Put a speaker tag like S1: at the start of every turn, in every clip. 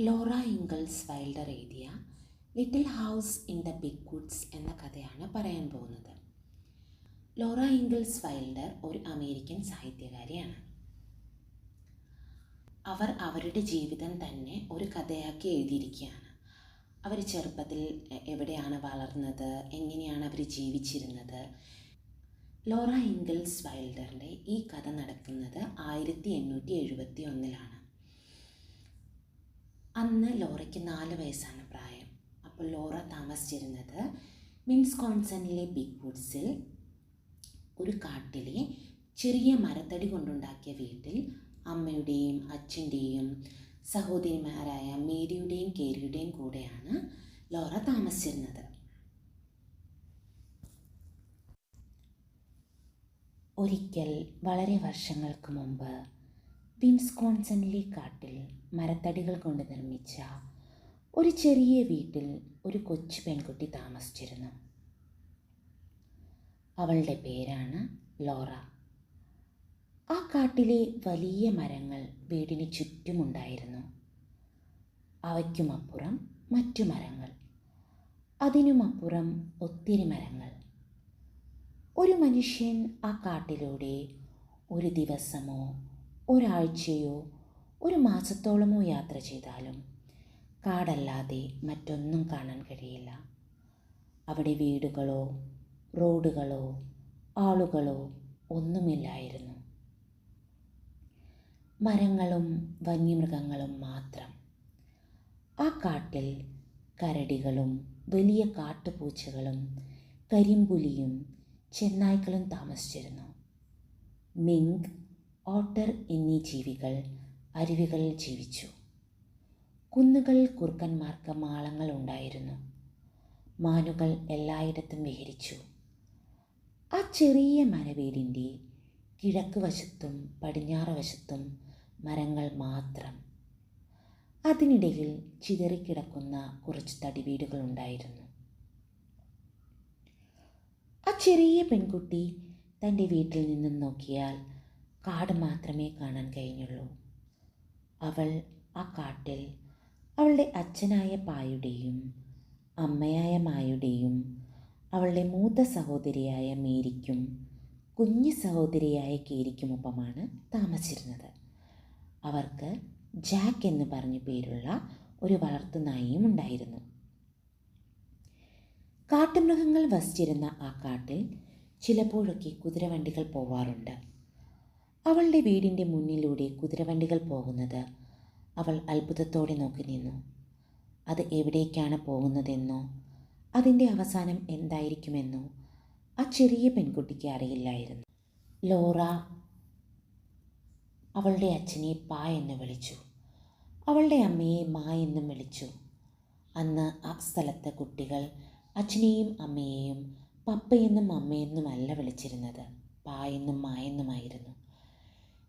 S1: Laura Ingalls Wilder എഴുതിയ little house in the big woods എന്ന കഥയാണ് പറയാൻ പോകുന്നത്. ലോറ ഇംഗിൾസ് വൈൽഡർ ഒരു അമേരിക്കൻ സാഹിത്യകാരിയാണ്. അവർ അവരുടെ ജീവിതം തന്നെ ഒരു കഥയാക്കി എഴുതിയിരിക്കുകയാണ്. അവർ ചെറുപ്പത്തിൽ എവിടെയാണ് വളർന്നത് എങ്ങനെയാണ് അവർ ജീവിച്ചിരുന്നത്? ലോറ ഇംഗിൾസ് വൈൽഡറിന്റെ ഈ കഥ നടക്കുന്നത് ആയിരത്തി എണ്ണൂറ്റി എഴുപത്തി ഒന്നിലാണ്. അന്ന് ലോറയ്ക്ക് നാല് വയസ്സാണ് പ്രായം. അപ്പോൾ ലോറ താമസിച്ചിരുന്നത് മിൻസ് കോൺസണിലെ ബിഗ് വുഡ്സിൽ ഒരു കാട്ടിലെ ചെറിയ മരത്തടി കൊണ്ടുണ്ടാക്കിയ വീട്ടിൽ അമ്മയുടെയും അച്ഛന്റെയും സഹോദരിമാരായ മേരിയുടെയും കേരിയുടെയും കൂടെയാണ് ലോറ താമസിച്ചിരുന്നത്. ഒരിക്കൽ വളരെ വർഷങ്ങൾക്ക് മുമ്പ് വിൻസ്കോൺസണിലെ കാട്ടിൽ മരത്തടികൾ കൊണ്ട് നിർമ്മിച്ച ഒരു ചെറിയ വീട്ടിൽ ഒരു കൊച്ചു പെൺകുട്ടി താമസിച്ചിരുന്നു. അവളുടെ പേരാണ് ലോറ. ആ കാട്ടിലെ വലിയ മരങ്ങൾ വീടിന് ചുറ്റുമുണ്ടായിരുന്നു. അവയ്ക്കുമപ്പുറം മറ്റു മരങ്ങൾ. അതിനുമപ്പുറം ഒത്തിരി മരങ്ങൾ. ഒരു മനുഷ്യൻ ആ കാട്ടിലൂടെ ഒരു ദിവസമോ ഒരാഴ്ചയോ ഒരു മാസത്തോളമോ യാത്ര ചെയ്താലും കാടല്ലാതെ മറ്റൊന്നും കാണാൻ കഴിയില്ല. അവിടെ വീടുകളോ റോഡുകളോ ആളുകളോ ഒന്നുമില്ലായിരുന്നു. മരങ്ങളും വന്യമൃഗങ്ങളും മാത്രം. ആ കാട്ടിൽ കരടികളും വലിയ കാട്ടുപൂച്ചകളും കരിമ്പുലിയും ചെന്നായ്ക്കളും താമസിച്ചിരുന്നു. മിങ്ക് ഓട്ടർ എന്നീ ജീവികൾ അരുവികളിൽ ജീവിച്ചു. കുന്നുകൾ കുറുക്കന്മാർക്ക് മാളങ്ങൾ ഉണ്ടായിരുന്നു. മാനുകൾ എല്ലായിടത്തും വിഹരിച്ചു. ആ ചെറിയ മരവീടിന്റെ കിഴക്ക് വശത്തും പടിഞ്ഞാറ് വശത്തും മരങ്ങൾ മാത്രം. അതിനിടയിൽ ചിതറിക്കിടക്കുന്ന കുറച്ച് തടിവീടുകൾ ഉണ്ടായിരുന്നു. ആ ചെറിയ പെൺകുട്ടി തന്റെ വീട്ടിൽ നിന്നും നോക്കിയാൽ കാട് മാത്രമേ കാണാൻ കഴിഞ്ഞുള്ളൂ. അവൾ ആ കാട്ടിൽ അവളുടെ അച്ഛനായ പായുടെയും അമ്മയായ മായുടെയും അവളുടെ മൂത്ത സഹോദരിയായ മേരിക്കും കുഞ്ഞു സഹോദരിയായ കേരിക്കുമൊപ്പമാണ് താമസിച്ചിരുന്നത്. അവർക്ക് ജാക്ക് എന്ന് പറഞ്ഞു പേരുള്ള ഒരു വളർത്തുനായിയും ഉണ്ടായിരുന്നു. കാട്ടുമൃഗങ്ങൾ വസിച്ചിരുന്ന ആ കാട്ടിൽ ചിലപ്പോഴൊക്കെ കുതിരവണ്ടികൾ പോവാറുണ്ട്. അവളുടെ വീടിന്റെ മുന്നിലൂടെ കുതിരവണ്ടികൾ പോകുന്നത് അവൾ അത്ഭുതത്തോടെ നോക്കി നിന്നു. അത് എവിടേക്കാണ് പോകുന്നതെന്നോ അതിന്റെ അവസാനം എന്തായിരിക്കുമെന്നോ ആ ചെറിയ പെൺകുട്ടിക്ക് അറിയില്ലായിരുന്നു. ലോറ അവളുടെ അച്ഛനെ പാ എന്ന് വിളിച്ചു. അവളുടെ അമ്മയെ മാ എന്നും വിളിച്ചു. അന്ന് ആ സ്ഥലത്ത് കുട്ടികൾ അച്ഛനെയും അമ്മയെയും പപ്പയെന്നും അമ്മയെന്നുമല്ല വിളിച്ചിരുന്നത്. പായെന്നും മായെന്നുമായിരുന്നു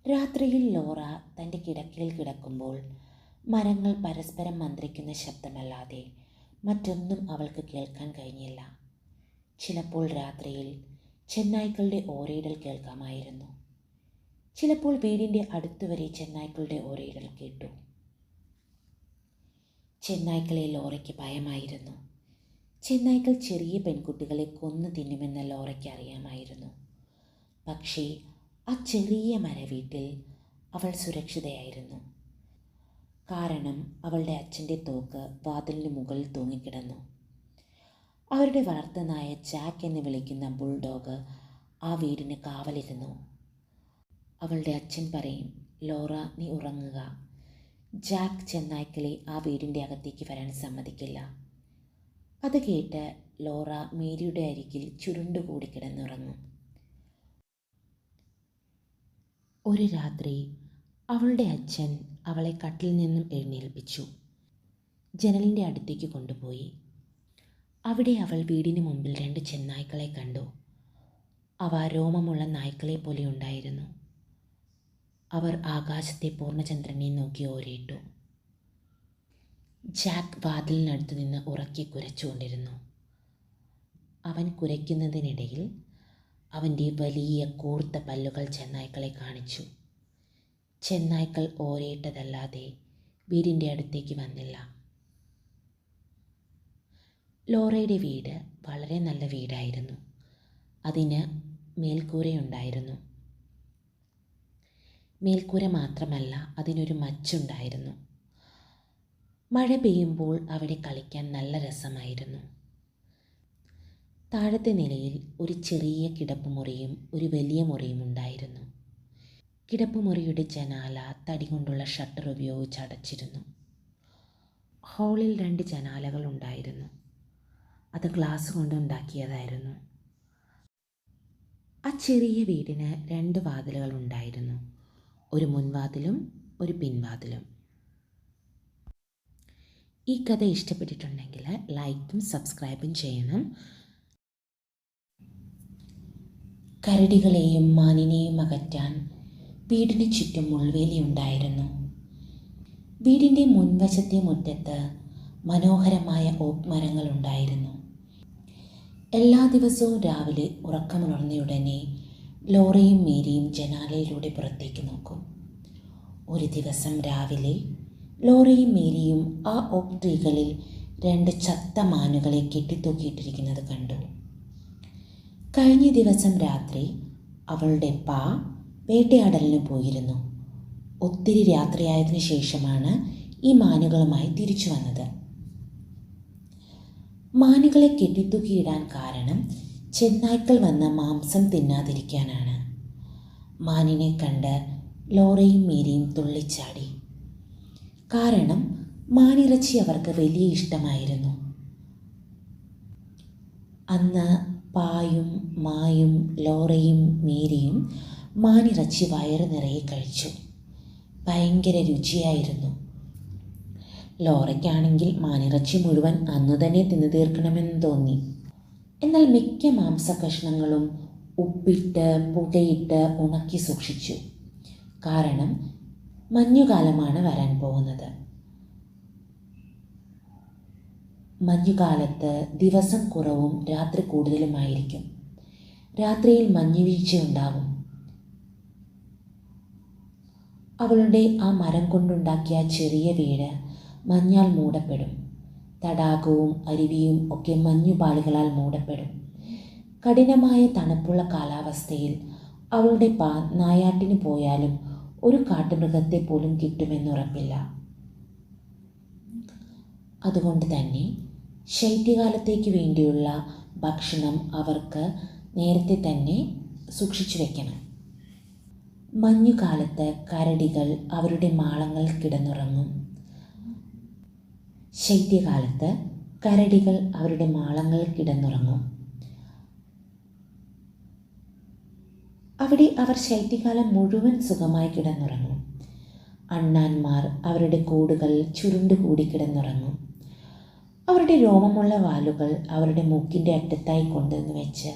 S1: രാത്രിയിൽ ലോറ തന്റെ കിടക്കയിൽ കിടക്കുമ്പോൾ മരങ്ങൾ പരസ്പരം മന്ത്രിക്കുന്ന ശബ്ദമല്ലാതെ മറ്റൊന്നും അവൾക്ക് കേൾക്കാൻ കഴിഞ്ഞില്ല. ചിലപ്പോൾ രാത്രിയിൽ ചെന്നായ്ക്കളുടെ ഓരയിടൽ കേൾക്കാമായിരുന്നു. ചിലപ്പോൾ വീടിന്റെ അടുത്തുവരെ ചെന്നായ്ക്കളുടെ ഓരയിടൽ കേട്ടു. ചെന്നായ്ക്കളെ ലോറയ്ക്ക് ഭയമായിരുന്നു. ചെന്നായ്ക്കൾ ചെറിയ പെൺകുട്ടികളെ കൊന്നു തിന്നുമെന്ന് ലോറയ്ക്ക് അറിയാമായിരുന്നു. പക്ഷേ ആ ചെറിയ മരവീട്ടിൽ അവൾ സുരക്ഷിതയായിരുന്നു. കാരണം അവളുടെ അച്ഛന്റെ തോക്ക് വാതിലിന് മുകളിൽ തൂങ്ങിക്കിടന്നു. അവരുടെ വളർത്തനായ ജാക്ക് എന്ന് വിളിക്കുന്ന ബുൾഡോഗ് ആ വീടിന് കാവലിരുന്നു. അവളുടെ അച്ഛൻ പറയും ലോറ നീ ഉറങ്ങുക. ജാക്ക് ചെന്നായ്ക്കളെ ആ വീടിന്റെ അകത്തേക്ക് വരാൻ സമ്മതിക്കില്ല. അത് കേട്ട് ലോറ മേരിയുടെ അരികിൽ ചുരുണ്ടുകൂടി കിടന്നുറങ്ങും. ഒരു രാത്രി അവളുടെ അച്ഛൻ അവളെ കട്ടിൽ നിന്നും എഴുന്നേൽപ്പിച്ചു. ജനലിന്റെ അടുത്തേക്ക് കൊണ്ടുപോയി. അവിടെ അവൾ വീടിന് മുമ്പിൽ രണ്ട് ചെന്നായ്ക്കളെ കണ്ടു. അവ രോമമുള്ള നായ്ക്കളെ പോലെ ഉണ്ടായിരുന്നു. അവർ ആകാശത്തെ പൂർണചന്ദ്രനെ നോക്കി ഓരേട്ടു ജാക്ക് വാതിലിനടുത്ത് നിന്ന് ഉറക്കി കുരച്ചുകൊണ്ടിരുന്നു. അവൻ കുരയ്ക്കുന്നതിനിടയിൽ അവന്റെ വലിയ കൂർത്ത പല്ലുകൾ ചെന്നായ്ക്കളെ കാണിച്ചു. ചെന്നായ്ക്കൾ ഓരേട്ടതല്ലാതെ വീടിന്റെ അടുത്തേക്ക് വന്നില്ല. ലോറയുടെ വീട് വളരെ നല്ല വീടായിരുന്നു. അതിന് മേൽക്കൂരയുണ്ടായിരുന്നു. മേൽക്കൂര മാത്രമല്ല അതിനൊരു മച്ചുണ്ടായിരുന്നു. മഴ പെയ്യുമ്പോൾ അവിടെ കളിക്കാൻ നല്ല രസമായിരുന്നു. താഴത്തെ നിലയിൽ ഒരു ചെറിയ കിടപ്പുമുറിയും ഒരു വലിയ മുറിയും ഉണ്ടായിരുന്നു. കിടപ്പുമുറിയുടെ ജനാല തടി കൊണ്ടുള്ള ഷട്ടർ ഉപയോഗിച്ച് അടച്ചിരുന്നു. ഹാളിൽ രണ്ട് ജനാലകൾ ഉണ്ടായിരുന്നു. അത് ഗ്ലാസ് കൊണ്ട് ഉണ്ടാക്കിയതായിരുന്നു. ആ ചെറിയ വീടിന് രണ്ട് വാതിലുകൾ ഉണ്ടായിരുന്നു. ഒരു മുൻവാതിലും ഒരു പിൻവാതിലും. ഈ കഥ ഇഷ്ടപ്പെട്ടിട്ടുണ്ടെങ്കിൽ ലൈക്കും സബ്സ്ക്രൈബും ചെയ്യണം. കരടികളെയും മാനിനെയും അകറ്റാൻ വീടിന് ചുറ്റും മുൾവേലിയുണ്ടായിരുന്നു വീടിന്റെ മുൻവശത്തെ മുറ്റത്ത് മനോഹരമായ ഓക്ക് മരങ്ങളുണ്ടായിരുന്നു എല്ലാ ദിവസവും രാവിലെ ഉറക്കമുണർന്നയുടനെ ലോറയും മേരിയും ജനാലയിലൂടെ പുറത്തേക്ക് നോക്കും. ഒരു ദിവസം രാവിലെ ലോറയും മേരിയും ആ ഓക്ക് ട്രീകളിൽ രണ്ട് ചത്ത മാനുകളെ കെട്ടിത്തൂക്കിയിട്ടിരിക്കുന്നത് കണ്ടു. കഴിഞ്ഞ ദിവസം രാത്രി അവളുടെ പാ വേട്ടയാടലിന് പോയിരുന്നു. ഒത്തിരി രാത്രിയായതിനു ശേഷമാണ് ഈ മാനുകളുമായി തിരിച്ചു വന്നത്. മാനുകളെ കെട്ടിത്തൂക്കിയിടാൻ കാരണം ചെന്നായ്ക്കൾ വന്ന മാംസം തിന്നാതിരിക്കാനാണ്. മാനിനെ കണ്ട് ലോറയും മീരിയും തുള്ളിച്ചാടി. കാരണം മാനിറച്ചി അവർക്ക് വലിയ ഇഷ്ടമായിരുന്നു. അന്ന് പായും മായും ലോറയും മേരിയും മാനിറച്ചി വയറ് നിറയെ കഴിച്ചു. ഭയങ്കര രുചിയായിരുന്നു. ലോറയ്ക്കാണെങ്കിൽ മാനിറച്ചി മുഴുവൻ അന്നു തന്നെ തിന്നു തീർക്കണമെന്ന് തോന്നി. എന്നാൽ മിക്ക മാംസകഷ്ണങ്ങളും ഉപ്പിട്ട് പുകയിട്ട് ഉണക്കി സൂക്ഷിച്ചു. കാരണം മഞ്ഞുകാലമാണ് വരാൻ പോകുന്നത്. മഞ്ഞുകാലത്ത് ദിവസം കുറവും രാത്രി കൂടുതലുമായിരിക്കും. രാത്രിയിൽ മഞ്ഞുവീഴ്ചയുണ്ടാവും. അവളുടെ ആ മരം കൊണ്ടുണ്ടാക്കിയ ചെറിയ വീട് മഞ്ഞാൽ മൂടപ്പെടും. തടാകവും അരുവിയും ഒക്കെ മഞ്ഞുപാളികളാൽ മൂടപ്പെടും. കഠിനമായ തണുപ്പുള്ള കാലാവസ്ഥയിൽ അവളുടെ പാ നായാട്ടിന് പോയാലും ഒരു കാട്ടുമൃഗത്തെ പോലും കിട്ടുമെന്നുറപ്പില്ല. അതുകൊണ്ട് തന്നെ ശൈത്യകാലത്തേക്ക് വേണ്ടിയുള്ള ഭക്ഷണം അവർക്ക് നേരത്തെ തന്നെ സൂക്ഷിച്ചു വെക്കണം. മഞ്ഞുകാലത്ത് കരടികൾ അവരുടെ മാളങ്ങൾ കിടന്നുറങ്ങും. ശൈത്യകാലത്ത് കരടികൾ അവരുടെ മാളങ്ങൾ കിടന്നുറങ്ങും. അവിടെ അവർ ശൈത്യകാലം മുഴുവൻ സുഖമായി കിടന്നുറങ്ങും. അണ്ണാന്മാർ അവരുടെ കൂടുകൾ ചുരുണ്ടുകൂടി കിടന്നുറങ്ങും. അവരുടെ രോമമുള്ള വാലുകൾ അവരുടെ മൂക്കിന്റെ അറ്റത്തായി കൊണ്ടുവന്ന് വെച്ച്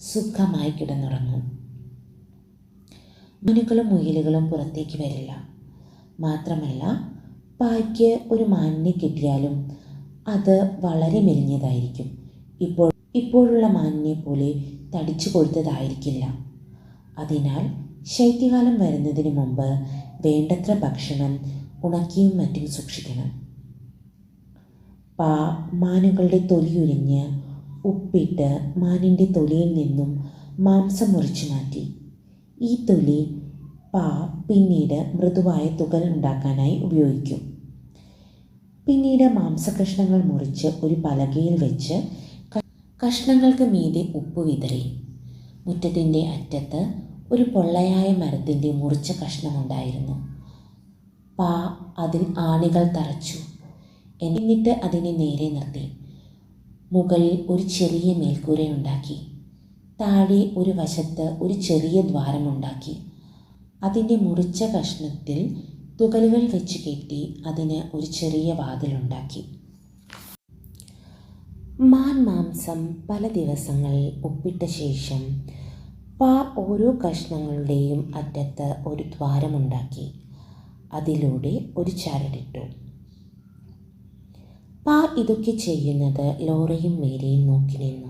S1: സുഖമായി കിടന്നുറങ്ങും. മനുക്കളും മുയിലുകളും പുറത്തേക്ക് വരില്ല. മാത്രമല്ല പായ്ക്ക് ഒരു മാനിനെ കിട്ടിയാലും അത് വളരെ മെലിഞ്ഞതായിരിക്കും. ഇപ്പോൾ ഇപ്പോഴുള്ള മാനിനെ പോലെ തടിച്ചു കൊഴുത്തതായിരിക്കില്ല. അതിനാൽ ശൈത്യകാലം വരുന്നതിന് മുമ്പ് വേണ്ടത്ര ഭക്ഷണം ഉണക്കിയും മറ്റും സൂക്ഷിക്കണം. പാ മാനുകളുടെ തൊലിയുരിഞ്ഞ് ഉപ്പിട്ട് മാനിന്റെ തൊലിയിൽ നിന്നും മാംസം മുറിച്ചു മാറ്റി. ഈ തൊലി പാ പിന്നീട് മൃദുവായ തുകൽ ഉണ്ടാക്കാനായി ഉപയോഗിക്കും. പിന്നീട് മാംസകഷ്ണങ്ങൾ മുറിച്ച് ഒരു പലകയിൽ വെച്ച് കഷ്ണങ്ങൾക്ക് മീതെ ഉപ്പ് വിതറി. മുറ്റത്തിന്റെ അറ്റത്ത് ഒരു പൊള്ളയായ മരത്തിന്റെ മുറിച്ച കഷ്ണമുണ്ടായിരുന്നു പാ അതിൽ ആണികൾ തറച്ചു. എന്നിട്ട് അതിനെ നേരെ നിർത്തി. മുകളിൽ ഒരു ചെറിയ മേൽക്കൂരയുണ്ടാക്കി താഴെ ഒരു വശത്ത് ഒരു ചെറിയ ദ്വാരമുണ്ടാക്കി അതിന്റെ മുറിച്ച കഷ്ണത്തിൽ തുകലുകൾ വെച്ച് കെട്ടി അതിന് ഒരു ചെറിയ വാതിലുണ്ടാക്കി മാൻ മാംസം പല ദിവസങ്ങൾ ഒപ്പിട്ട ശേഷം പാ ഓരോ കഷ്ണങ്ങളുടെയും അറ്റത്ത് ഒരു ദ്വാരമുണ്ടാക്കി അതിലൂടെ ഒരു ചരടിട്ടു. പാ ഇതൊക്കെ ചെയ്യുന്നത് ലോറയും മേരിയും നോക്കി നിന്നു.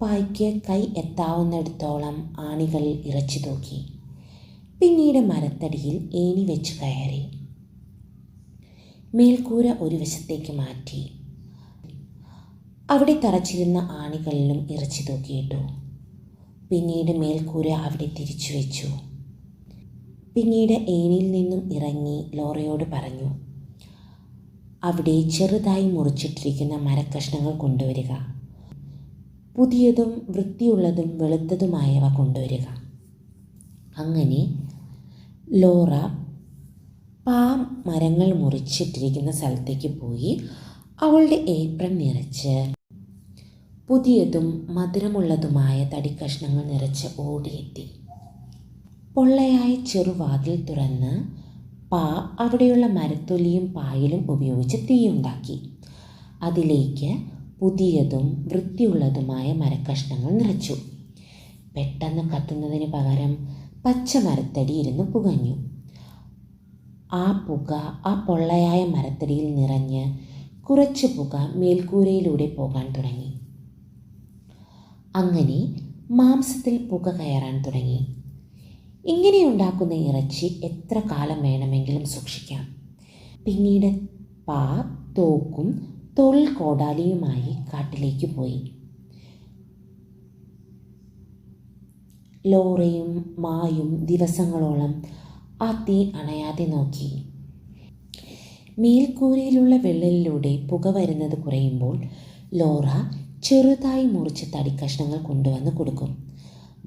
S1: പായ്ക്ക് കൈ എത്താവുന്നിടത്തോളം ആണികൾ ഇറച്ചു തൂക്കി. പിന്നീട് മരത്തടിയിൽ ഏണി വെച്ച് കയറി. മേൽക്കൂര ഒരു വശത്തേക്ക് മാറ്റി. അവിടെ തറച്ചിരുന്ന ആണികളിലും ഇറച്ചി തൂക്കിയിട്ടു. പിന്നീട് മേൽക്കൂര അവിടെ തിരിച്ചു വെച്ചു. പിന്നീട് ഏണിയിൽ നിന്നും ഇറങ്ങി ലോറയോട് പറഞ്ഞു അവിടെ ചെറുതായി മുറിച്ചിട്ടിരിക്കുന്ന മരക്കഷ്ണങ്ങൾ കൊണ്ടുവരിക. പുതിയതും വൃത്തിയുള്ളതും വെളുത്തതുമായവ കൊണ്ടുവരിക. അങ്ങനെ ലോറ പാ മരങ്ങൾ മുറിച്ചിട്ടിരിക്കുന്ന സ്ഥലത്തേക്ക് പോയി അവളുടെ ഏപ്രൻ നിറച്ച് പുതിയതും മധുരമുള്ളതുമായ തടിക്കഷ്ണങ്ങൾ നിറച്ച് ഓടിയെത്തി. പൊള്ളയായ ചെറുവാതിൽ തുറന്ന് പാ അവിടെയുള്ള മരത്തൊലിയും പായലും ഉപയോഗിച്ച് തീയുണ്ടാക്കി. അതിലേക്ക് പുതിയതും വൃത്തിയുള്ളതുമായ മരക്കഷ്ണങ്ങൾ നിറച്ചു. പെട്ടെന്ന് കത്തുന്നതിന് പകരം പച്ച മരത്തടി ഇരുന്ന് പുകഞ്ഞു. ആ പുക ആ പൊള്ളയായ മരത്തടിയിൽ നിറഞ്ഞ് കുറച്ച് പുക മേൽക്കൂരയിലൂടെ പോകാൻ തുടങ്ങി. അങ്ങനെ മാംസത്തിൽ പുക കയറാൻ തുടങ്ങി. ഇങ്ങനെ ഉണ്ടാക്കുന്ന ഇറച്ചി എത്ര കാലം വേണമെങ്കിലും സൂക്ഷിക്കാം. പിന്നീട് പാ തോക്കും തൊഴിൽ കോടാലിയുമായി കാട്ടിലേക്ക് പോയി. ലോറയും മായും ദിവസങ്ങളോളം ആ തീ അണയാതെ നോക്കി. മേൽക്കൂരയിലുള്ള വിള്ളലിലൂടെ പുക വരുന്നത് കുറയുമ്പോൾ ലോറ ചെറുതായി മുറിച്ച് തടിക്കഷ്ണങ്ങൾ കൊണ്ടുവന്ന് കൊടുക്കും.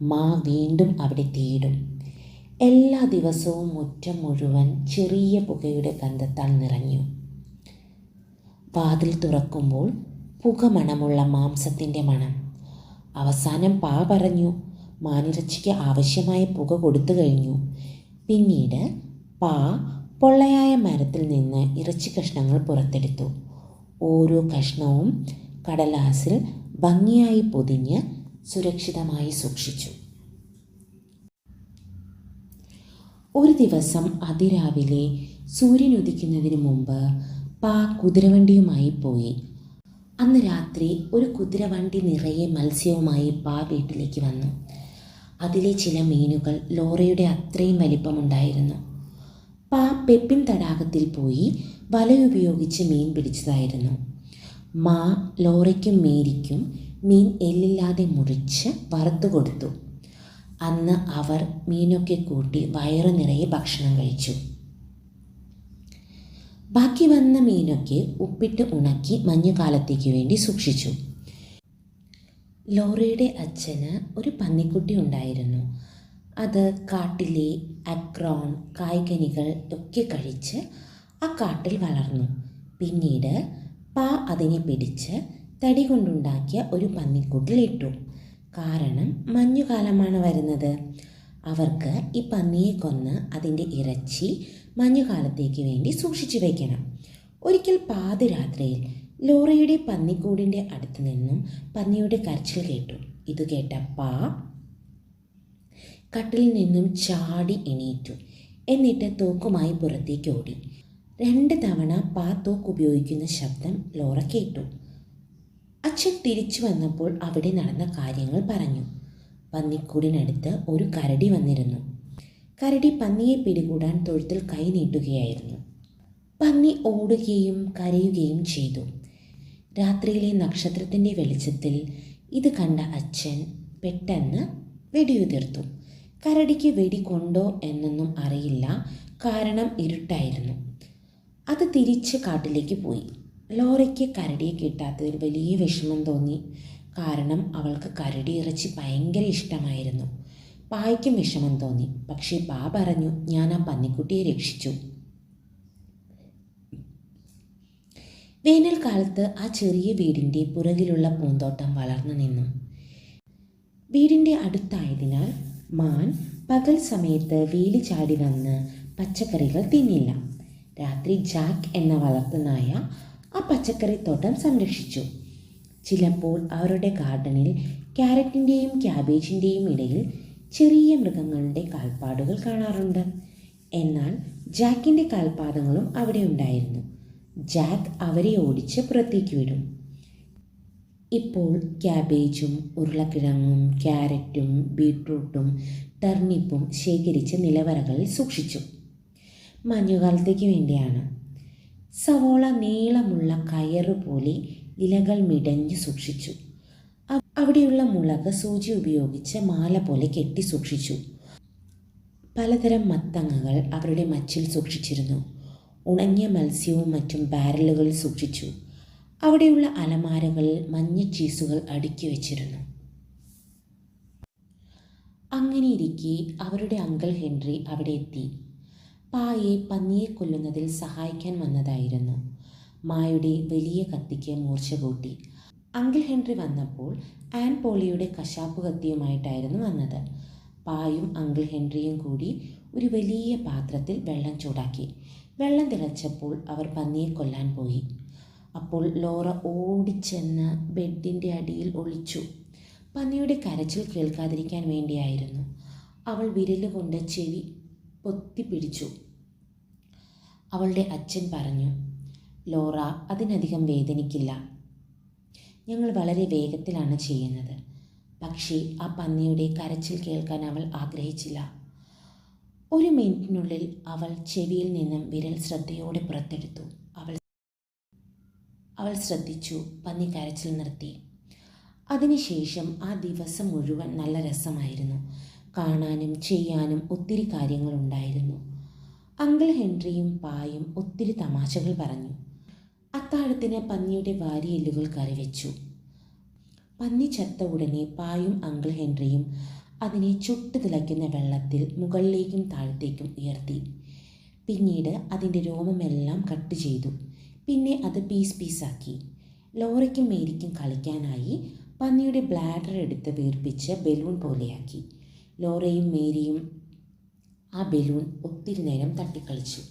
S1: മാ വീണ്ടും അവിടെ തീയിടും എല്ലാ ദിവസവും മുറ്റം മുഴുവൻ ചെറിയ പുകയുടെ ഗന്ധത്താൽ നിറഞ്ഞു. വാതിൽ തുറക്കുമ്പോൾ പുകമണമുള്ള മാംസത്തിന്റെ മണം. അവസാനം പാ പറഞ്ഞു മാനിറച്ചിക്ക് ആവശ്യമായ പുക കൊടുത്തു കഴിഞ്ഞു. പിന്നീട് പാ പൊള്ളയായ മരത്തിൽ നിന്ന് ഇറച്ചി കഷ്ണങ്ങൾ പുറത്തെടുത്തു. ഓരോ കഷ്ണവും കടലാസിൽ ഭംഗിയായി പൊതിഞ്ഞ് സുരക്ഷിതമായി സൂക്ഷിച്ചു. ഒരു ദിവസം അതിരാവിലെ സൂര്യൻ ഉദിക്കുന്നതിന് മുമ്പ് പാ കുതിരവണ്ടിയുമായി പോയി. അന്ന് രാത്രി ഒരു കുതിരവണ്ടി നിറയെ മത്സ്യവുമായി പാ വീട്ടിലേക്ക് വന്നു. അതിലെ ചില മീനുകൾ ലോറയുടെ അത്രയും വലിപ്പമുണ്ടായിരുന്നു. പാ പെപ്പിൻ തടാകത്തിൽ പോയി വലയുപയോഗിച്ച് മീൻ പിടിച്ചതായിരുന്നു. മാ ലോറയ്ക്കും മേരിക്കും മീൻ എല്ലില്ലാതെ മുറിച്ച് വറുത്തു കൊടുത്തു. അന്ന് അവർ മീനൊക്കെ കൂട്ടി വയറു നിറയെ ഭക്ഷണം കഴിച്ചു. ബാക്കി വന്ന മീനൊക്കെ ഉപ്പിട്ട് ഉണക്കി മഞ്ഞുകാലത്തേക്ക് വേണ്ടി സൂക്ഷിച്ചു. ലോറയുടെ അച്ഛന് ഒരു പന്നിക്കുട്ടി ഉണ്ടായിരുന്നു. അത് കാട്ടിലെ അക്രോൺ കായ്കനികൾ ഒക്കെ കഴിച്ച് ആ കാട്ടിൽ വളർന്നു. പിന്നീട് പാ അതിനെ പിടിച്ച് തടി കൊണ്ടുണ്ടാക്കിയ ഒരു പന്നിക്കൂട്ടിലിട്ടു കാരണം മഞ്ഞുകാലമാണ് വരുന്നത്. അവർക്ക് ഈ പന്നിയെ കൊന്ന് അതിന്റെ ഇറച്ചി മഞ്ഞുകാലത്തേക്ക് വേണ്ടി സൂക്ഷിച്ചു വയ്ക്കണം ഒരിക്കൽ പാതിരാത്രിയിൽ ലോറയുടെ പന്നിക്കൂടിന്റെ അടുത്ത് നിന്നും പന്നിയുടെ കരച്ചിൽ കേട്ടു. ഇത് കേട്ട പാ കട്ടിൽ നിന്നും ചാടി എണീറ്റു. എന്നിട്ട് തോക്കുമായി പുറത്തേക്ക് ഓടി. രണ്ട് തവണ പാ തോക്ക് ഉപയോഗിക്കുന്ന ശബ്ദം ലോറ കേട്ടു. അച്ഛൻ തിരിച്ചു വന്നപ്പോൾ അവിടെ നടന്ന കാര്യങ്ങൾ പറഞ്ഞു. പന്നിക്കൂടിനടുത്ത് ഒരു കരടി വന്നിരുന്നു. കരടി പന്നിയെ പിടികൂടാൻ തൊഴുത്തിൽ കൈ നീട്ടുകയായിരുന്നു. പന്നി ഓടുകയും കരയുകയും ചെയ്തു. രാത്രിയിലെ നക്ഷത്രത്തിന്റെ വെളിച്ചത്തിൽ ഇത് കണ്ട അച്ഛൻ പെട്ടെന്ന് വെടിയുതിർത്തു. കരടിക്ക് വെടി കൊണ്ടോ എന്നൊന്നും അറിയില്ല കാരണം ഇരുട്ടായിരുന്നു. അത് തിരിച്ച് കാട്ടിലേക്ക് പോയി. ലോറയ്ക്ക് കരടിയെ കിട്ടാത്തതിൽ വലിയ വിഷമം തോന്നി. കാരണം അവൾക്ക് കരടി ഇറച്ചി ഭയങ്കര ഇഷ്ടമായിരുന്നു. പായ്ക്കും വിഷമം തോന്നി. പക്ഷേ പാ പറഞ്ഞു ഞാൻ ആ പന്നിക്കുട്ടിയെ രക്ഷിച്ചു. വേനൽക്കാലത്ത് ആ ചെറിയ വീടിന്റെ പുറകിലുള്ള പൂന്തോട്ടം വളർന്നു നിന്നു. വീടിന്റെ അടുത്തായതിനാൽ മാൻ പകൽ സമയത്ത് വേലി ചാടി വന്ന് പച്ചക്കറികൾ തിന്നില്ല. രാത്രി ജാക്ക് എന്ന വളർത്തുനായ ആ പച്ചക്കറിത്തോട്ടം സംരക്ഷിച്ചു. ചിലപ്പോൾ അവരുടെ ഗാർഡനിൽ ക്യാരറ്റിന്റെയും ക്യാബേജിന്റെയും ഇടയിൽ ചെറിയ മൃഗങ്ങളുടെ കാൽപ്പാടുകൾ കാണാറുണ്ട്. എന്നാൽ ജാക്കിന്റെ കാൽപാദങ്ങളും അവിടെ ഉണ്ടായിരുന്നു. ജാക്ക് അവരെ ഓടിച്ച് പുറത്തേക്ക് വിടും. ഇപ്പോൾ ക്യാബേജും ഉരുളക്കിഴങ്ങും ക്യാരറ്റും ബീട്രൂട്ടും ടർണിപ്പും ശേഖരിച്ച് നിലവറകളിൽ സൂക്ഷിച്ചു. മഞ്ഞുകാലത്തേക്ക് വേണ്ടിയാണ് സവോള നീളമുള്ള കയറുപോലെ ഇലകൾ മിടഞ്ഞു സൂക്ഷിച്ചു. അവിടെയുള്ള മുളക് സൂചി ഉപയോഗിച്ച് മാല പോലെ കെട്ടി സൂക്ഷിച്ചു. പലതരം മത്തങ്ങകൾ അവരുടെ മച്ചിൽ സൂക്ഷിച്ചിരുന്നു. ഉണങ്ങിയ മത്സ്യവും മറ്റും ബാരലുകളിൽ സൂക്ഷിച്ചു. അവിടെയുള്ള അലമാരകളിൽ മഞ്ഞ ചീസുകൾ അടുക്കി വച്ചിരുന്നു. അങ്ങനെയിരിക്കെ അവരുടെ അങ്കിൾ ഹെൻറി അവിടെ എത്തി. പായെ പന്നിയെ കൊല്ലുന്നതിൽ സഹായിക്കാൻ വന്നതായിരുന്നു. മായുടെ വലിയ കത്തിക്ക് മൂർച്ച കൂട്ടി. അങ്കിൾ ഹെൻറി വന്നപ്പോൾ ആൻ പോളിയുടെ കശാപ്പ് കത്തിയുമായിട്ടായിരുന്നു വന്നത്. പായും അങ്കിൾ ഹെൻറിയും കൂടി ഒരു വലിയ പാത്രത്തിൽ വെള്ളം ചൂടാക്കി. വെള്ളം തിളച്ചപ്പോൾ അവർ പന്നിയെ കൊല്ലാൻ പോയി. അപ്പോൾ ലോറ ഓടിച്ചെന്ന് ബെഡിന്റെ അടിയിൽ ഒളിച്ചു. പന്നിയുടെ കരച്ചിൽ കേൾക്കാതിരിക്കാൻ വേണ്ടിയായിരുന്നു. അവൾ വിരലുകൊണ്ട് ചെവി പൊത്തിപ്പിടിച്ചു. അവളുടെ അച്ഛൻ പറഞ്ഞു ലോറ അതിനധികം വേദനിക്കില്ല. ഞങ്ങൾ വളരെ വേഗത്തിലാണ് ചെയ്യുന്നത്. പക്ഷേ ആ പന്നിയുടെ കരച്ചിൽ കേൾക്കാൻ അവൾ ആഗ്രഹിച്ചില്ല. ഒരു മിനിറ്റിനുള്ളിൽ അവൾ ചെവിയിൽ നിന്നും വിരൽ ശ്രദ്ധയോടെ പുറത്തെടുത്തു. അവൾ അവൾ ശ്രദ്ധിച്ചു പന്നി കരച്ചിൽ നിർത്തി. അതിനുശേഷം ആ ദിവസം മുഴുവൻ നല്ല രസമായിരുന്നു. കാണാനും ചെയ്യാനും ഒത്തിരി കാര്യങ്ങളുണ്ടായിരുന്നു. അങ്കിൾ ഹെൻറിയും പായും ഒത്തിരി തമാശകൾ പറഞ്ഞു. അത്താഴത്തിന് പന്നിയുടെ വാരിയെല്ലുകൾ കറി വെച്ചു. പന്നി ചത്ത ഉടനെ പായും അങ്കിൾ ഹെൻറിയും അതിനെ ചുട്ടു തിളയ്ക്കുന്ന വെള്ളത്തിൽ മുകളിലേക്കും താഴത്തേക്കും ഉയർത്തി. പിന്നീട് അതിന്റെ രോമമെല്ലാം കട്ട് ചെയ്തു. പിന്നെ അത് പീസ് പീസാക്കി. ലോറയ്ക്കും മേരിക്കും കളിക്കാനായി പന്നിയുടെ ബ്ലാഡർ എടുത്ത് വീർപ്പിച്ച് ബലൂൺ പോലെയാക്കി. ലോറയും മേരിയും ആ ബലൂൺ ഒത്തിരി നേരം തട്ടിക്കളിച്ചു.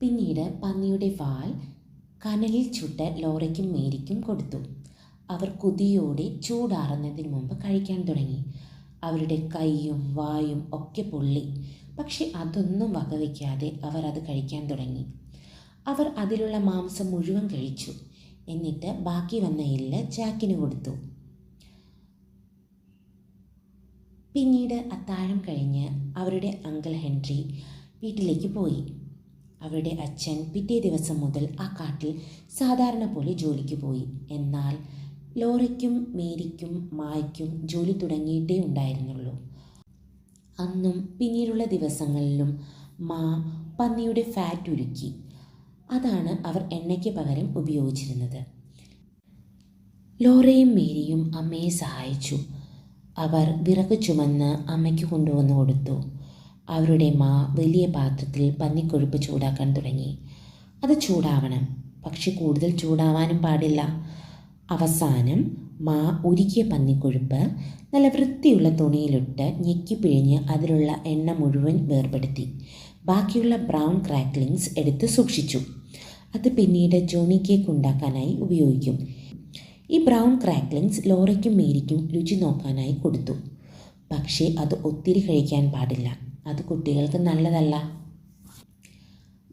S1: പിന്നീട് പന്നിയുടെ വാൽ കനലിൽ ചുട്ട് ലോറയ്ക്കും മേരിക്കും കൊടുത്തു. അവർ കൊതിയോടെ ചൂടാറുന്നതിന് മുമ്പ് കഴിക്കാൻ തുടങ്ങി. അവരുടെ കൈയും വായും ഒക്കെ പൊള്ളി. പക്ഷെ അതൊന്നും വകവയ്ക്കാതെ അവർ അത് കഴിക്കാൻ തുടങ്ങി. അവർ അതിലുള്ള മാംസം മുഴുവൻ കഴിച്ചു. എന്നിട്ട് ബാക്കി വന്ന എല്ല് ജാക്കിന് കൊടുത്തു. പിന്നീട് അത്താഴം കഴിഞ്ഞ് അവരുടെ അങ്കിൾ ഹെൻറി വീട്ടിലേക്ക് പോയി. അവരുടെ അച്ഛൻ പിറ്റേ ദിവസം മുതൽ ആ കാട്ടിൽ സാധാരണ പോലെ ജോലിക്ക് പോയി. എന്നാൽ ലോറയ്ക്കും മേരിക്കും മായ്ക്കും ജോലി തുടങ്ങിയിട്ടേ ഉണ്ടായിരുന്നുള്ളൂ. അന്നും പിന്നീടുള്ള ദിവസങ്ങളിലും മാ പന്നിയുടെ ഫാറ്റ് ഉരുക്കി. അതാണ് അവർ എണ്ണയ്ക്ക് പകരം ഉപയോഗിച്ചിരുന്നത്. ലോറയും മേരിയും അമ്മയെ സഹായിച്ചു. അവർ വിറക് ചുമന്ന് അമ്മയ്ക്ക് കൊണ്ടുവന്നു കൊടുത്തു. അവരുടെ മാ വലിയ പാത്രത്തിൽ പന്നിക്കൊഴുപ്പ് ചൂടാക്കാൻ തുടങ്ങി. അത് ചൂടാവണം പക്ഷെ കൂടുതൽ ചൂടാവാനും പാടില്ല. അവസാനം മാ ഉരുക്കിയ പന്നിക്കൊഴുപ്പ് നല്ല വൃത്തിയുള്ള തുണിയിലിട്ട് ഞെക്കി പിഴിഞ്ഞ് അതിലുള്ള എണ്ണ മുഴുവൻ വേർപെടുത്തി. ബാക്കിയുള്ള ബ്രൗൺ ക്രാക്ലിങ്സ് എടുത്ത് സൂക്ഷിച്ചു. അത് പിന്നീട് ജോണി കേക്ക് ഉണ്ടാക്കാനായി ഉപയോഗിക്കും. ഈ ബ്രൗൺ ക്രാക്ലിങ്സ് ലോറയ്ക്കും മേരിക്കും രുചി നോക്കാനായി കൊടുത്തു. പക്ഷേ അത് ഒത്തിരി കഴിക്കാൻ പാടില്ല. അത് കുട്ടികൾക്ക് നല്ലതല്ല.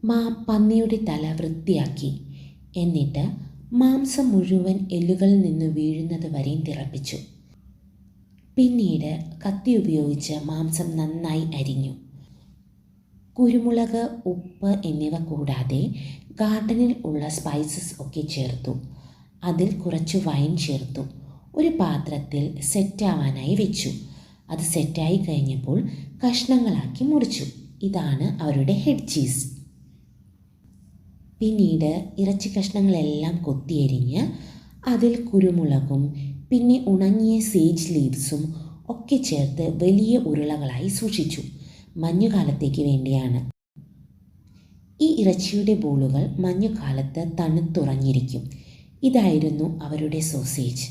S1: മാ പന്നിയുടെ തല വൃത്തിയാക്കി. എന്നിട്ട് മാംസം മുഴുവൻ എല്ലുകളിൽ നിന്ന് വീഴുന്നത് വരെയും തിളപ്പിച്ചു പിന്നീട് കത്തി ഉപയോഗിച്ച് മാംസം നന്നായി അരിഞ്ഞു. കുരുമുളക് ഉപ്പ് എന്നിവ കൂടാതെ ഗാർഡനിൽ ഉള്ള സ്പൈസസ് ഒക്കെ ചേർത്തു. അതിൽ കുറച്ച് വൈൻ ചേർത്തു. ഒരു പാത്രത്തിൽ സെറ്റാവാനായി വെച്ചു. അത് സെറ്റായി കഴിഞ്ഞപ്പോൾ കഷ്ണങ്ങളാക്കി മുറിച്ചു. ഇതാണ് അവരുടെ ഹെഡ് ചീസ് പിന്നീട് ഇറച്ചി കഷ്ണങ്ങളെല്ലാം കൊത്തിയരിഞ്ഞ് അതിൽ കുരുമുളകും പിന്നെ ഉണങ്ങിയ സേജ് ലീവ്സും ഒക്കെ ചേർത്ത് വലിയ ഉരുളകളായി സൂക്ഷിച്ചു. മഞ്ഞുകാലത്തേക്ക് വേണ്ടിയാണ്. ഈ ഇറച്ചിയുടെ ബോളുകൾ മഞ്ഞുകാലത്ത് തണുത്തുറഞ്ഞിരിക്കും. ഇതായിരുന്നു അവരുടെ സോസേജ്.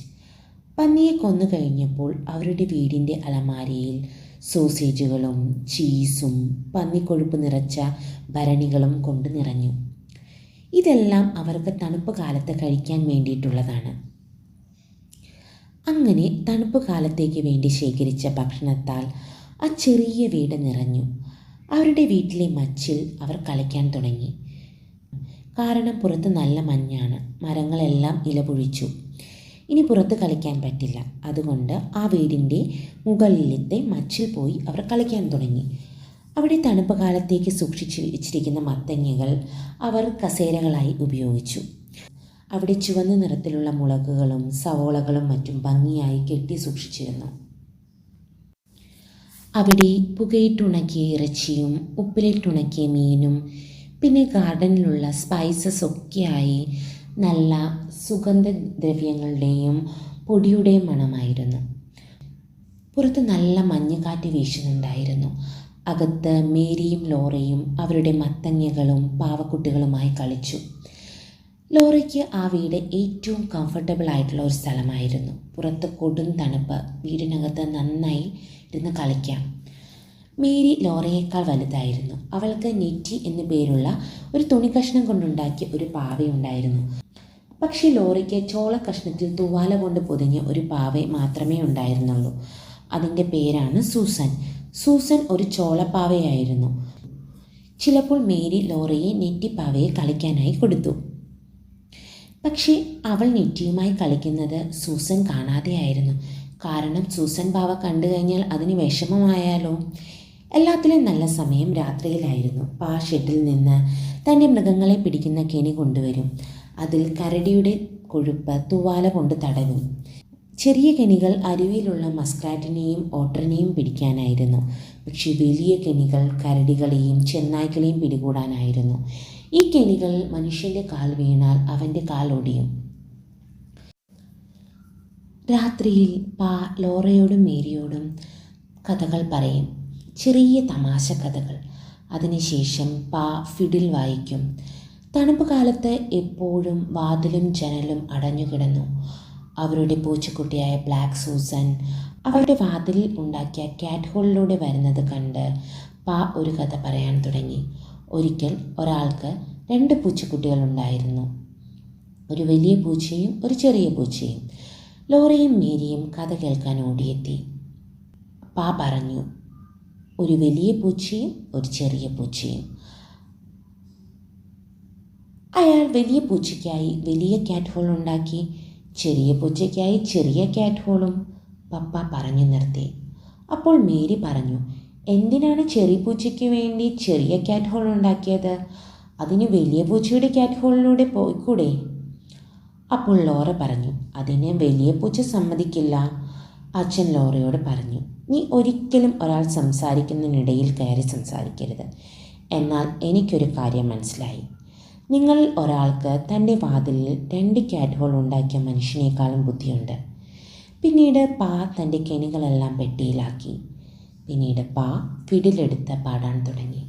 S1: പന്നിയെ കൊന്നു കഴിഞ്ഞപ്പോൾ അവരുടെ വീടിന്റെ അലമാരയിൽ സോസേജുകളും ചീസും പന്നിക്കൊഴുപ്പ് നിറച്ച ഭരണികളും കൊണ്ട് നിറഞ്ഞു. ഇതെല്ലാം അവർക്ക് തണുപ്പ് കാലത്ത് കഴിക്കാൻ വേണ്ടിയിട്ടുള്ളതാണ്. അങ്ങനെ തണുപ്പ് കാലത്തേക്ക് വേണ്ടി ശേഖരിച്ച ഭക്ഷണത്താൽ ആ ചെറിയ വീട് നിറഞ്ഞു. അവരുടെ വീട്ടിലെ മച്ചിൽ അവർ കളിക്കാൻ തുടങ്ങി. കാരണം പുറത്ത് നല്ല മഞ്ഞാണ്. മരങ്ങളെല്ലാം ഇലപൊഴിച്ചു. ഇനി പുറത്ത് കളിക്കാൻ പറ്റില്ല. അതുകൊണ്ട് ആ വീടിന്റെ മുകളിലത്തെ മച്ചിൽ പോയി അവർ കളിക്കാൻ തുടങ്ങി. അവിടെ തണുപ്പ് കാലത്തേക്ക് സൂക്ഷിച്ചു വെച്ചിരിക്കുന്ന മത്തങ്ങകൾ അവർ കസേരകളായി ഉപയോഗിച്ചു. അവിടെ ചുവന്ന നിറത്തിലുള്ള മുളകുകളും സവോളകളും മറ്റും ഭംഗിയായി കെട്ടി സൂക്ഷിച്ചിരുന്നു. അവിടെ പുകയിട്ടുണക്കിയ ഇറച്ചിയും ഉപ്പിലിട്ടുണക്കിയ മീനും പിന്നെ ഗാർഡനിലുള്ള സ്പൈസസ് ഒക്കെയായി നല്ല സുഗന്ധദ്രവ്യങ്ങളുടെയും പൊടിയുടെയും മണമായിരുന്നു. പുറത്ത് നല്ല മഞ്ഞുകാറ്റ് വീശുന്നുണ്ടായിരുന്നു. അകത്ത് മേരിയും ലോറയും അവരുടെ മത്തങ്ങകളും പാവക്കുട്ടികളുമായി കളിച്ചു. ലോറയ്ക്ക് ആ വീട് ഏറ്റവും കംഫർട്ടബിൾ ആയിട്ടുള്ള ഒരു സ്ഥലമായിരുന്നു. പുറത്ത് കൊടും തണുപ്പ് വീടിനകത്ത് നന്നായി ഇരുന്ന് കളിക്കാം. മേരി ലോറയേക്കാൾ വലുതായിരുന്നു. അവൾക്ക് നെറ്റി എന്നു പേരുള്ള ഒരു തുണി കഷ്ണം കൊണ്ടുണ്ടാക്കിയ ഒരു പാവയുണ്ടായിരുന്നു പക്ഷേ ലോറിക്ക് ചോള കഷ്ണത്തിൽ തൂവാല കൊണ്ട് പൊതിഞ്ഞ ഒരു പാവ മാത്രമേ ഉണ്ടായിരുന്നുള്ളൂ. അതിന്റെ പേരാണ് സൂസൻ. സൂസൻ ഒരു ചോളപ്പാവയായിരുന്നു ചിലപ്പോൾ മേരി ലോറയെ നെറ്റിപ്പാവയെ കളിക്കാനായി കൊടുത്തു. പക്ഷേ അവൾ നെറ്റിയുമായി കളിക്കുന്നത് സൂസൻ കാണാതെയായിരുന്നു. കാരണം സൂസൻ പാവ കണ്ടു കഴിഞ്ഞാൽ അതിന് വിഷമമായാലോ? എല്ലാത്തിലും നല്ല സമയം രാത്രിയിലായിരുന്നു. പാഷെട്ടിൽ നിന്ന് തന്റെ മൃഗങ്ങളെ പിടിക്കുന്ന കെണി കൊണ്ടുവരും. അതിൽ കരടിയുടെ കൊഴുപ്പ് തൂവാല കൊണ്ട് തടവും ചെറിയ കെണികൾ അരുവിയിലുള്ള മസ്കാറ്റിനെയും ഓട്ടറിനെയും പിടിക്കാനായിരുന്നു. പക്ഷേ വലിയ കെണികൾ കരടികളെയും ചെന്നായ്ക്കളെയും പിടികൂടാനായിരുന്നു. ഈ കെണികൾ മനുഷ്യന്റെ കാൽ വീണാൽ അവന്റെ കാൽ ഒടിയും. രാത്രിയിൽ പാ ലോറയോടും മേരിയോടും കഥകൾ പറയും. ചെറിയ തമാശ കഥകൾ. അതിനുശേഷം പാ ഫിഡിൽ വായിക്കും. തണുപ്പ് കാലത്ത് എപ്പോഴും വാതിലും ജനലും അടഞ്ഞുകിടന്നു. അവരുടെ പൂച്ചക്കുട്ടിയായ ബ്ലാക്ക് സൂസൻ അവരുടെ വാതിലിൽ ഉണ്ടാക്കിയ ക്യാറ്റ് ഹോളിലൂടെ വരുന്നത് കണ്ട് പാ ഒരു കഥ പറയാൻ തുടങ്ങി. ഒരിക്കൽ ഒരാൾക്ക് രണ്ട് പൂച്ചക്കുട്ടികളുണ്ടായിരുന്നു ഒരു വലിയ പൂച്ചയും ഒരു ചെറിയ പൂച്ചയും. ലോറയും മേരിയും കഥ കേൾക്കാൻ ഓടിയെത്തി. പാ പറഞ്ഞു ഒരു വലിയ പൂച്ചയും ഒരു ചെറിയ പൂച്ചയും. അയാൾ വലിയ പൂച്ചയ്ക്കായി വലിയ ക്യാറ്റ് ഹോൾ ഉണ്ടാക്കി. ചെറിയ പൂച്ചയ്ക്കായി ചെറിയ ക്യാറ്റ് ഹോളും പപ്പ പറഞ്ഞു നിർത്തി. അപ്പോൾ മേരി പറഞ്ഞു എന്തിനാണ് ചെറിയ പൂച്ചയ്ക്ക് വേണ്ടി ചെറിയ ക്യാറ്റ് ഹോൾ ഉണ്ടാക്കിയത്? അതിന് വലിയ പൂച്ചയുടെ ക്യാറ്റ് ഹോളിലൂടെ പോയിക്കൂടെ? അപ്പോൾ ലോറ പറഞ്ഞു അതിന് വലിയ പൂച്ച സമ്മതിക്കില്ല. അച്ഛൻ ലോറയോട് പറഞ്ഞു നീ ഒരിക്കലും ഒരാൾ സംസാരിക്കുന്നതിനിടയിൽ കയറി സംസാരിക്കരുത്. എന്നാൽ എനിക്കൊരു കാര്യം മനസ്സിലായി. നിങ്ങൾ ഒരാൾക്ക് തന്റെ വാതിലിൽ രണ്ട് ക്യാറ്റ് ഹോൾ ഉണ്ടാക്കിയ മനുഷ്യനേക്കാളും ബുദ്ധിയുണ്ട്. പിന്നീട് പാ തന്റെ കെണികളെല്ലാം പെട്ടിയിലാക്കി. പിന്നീട് പാ ഫിഡിലെടുത്ത് പാടാൻ തുടങ്ങി.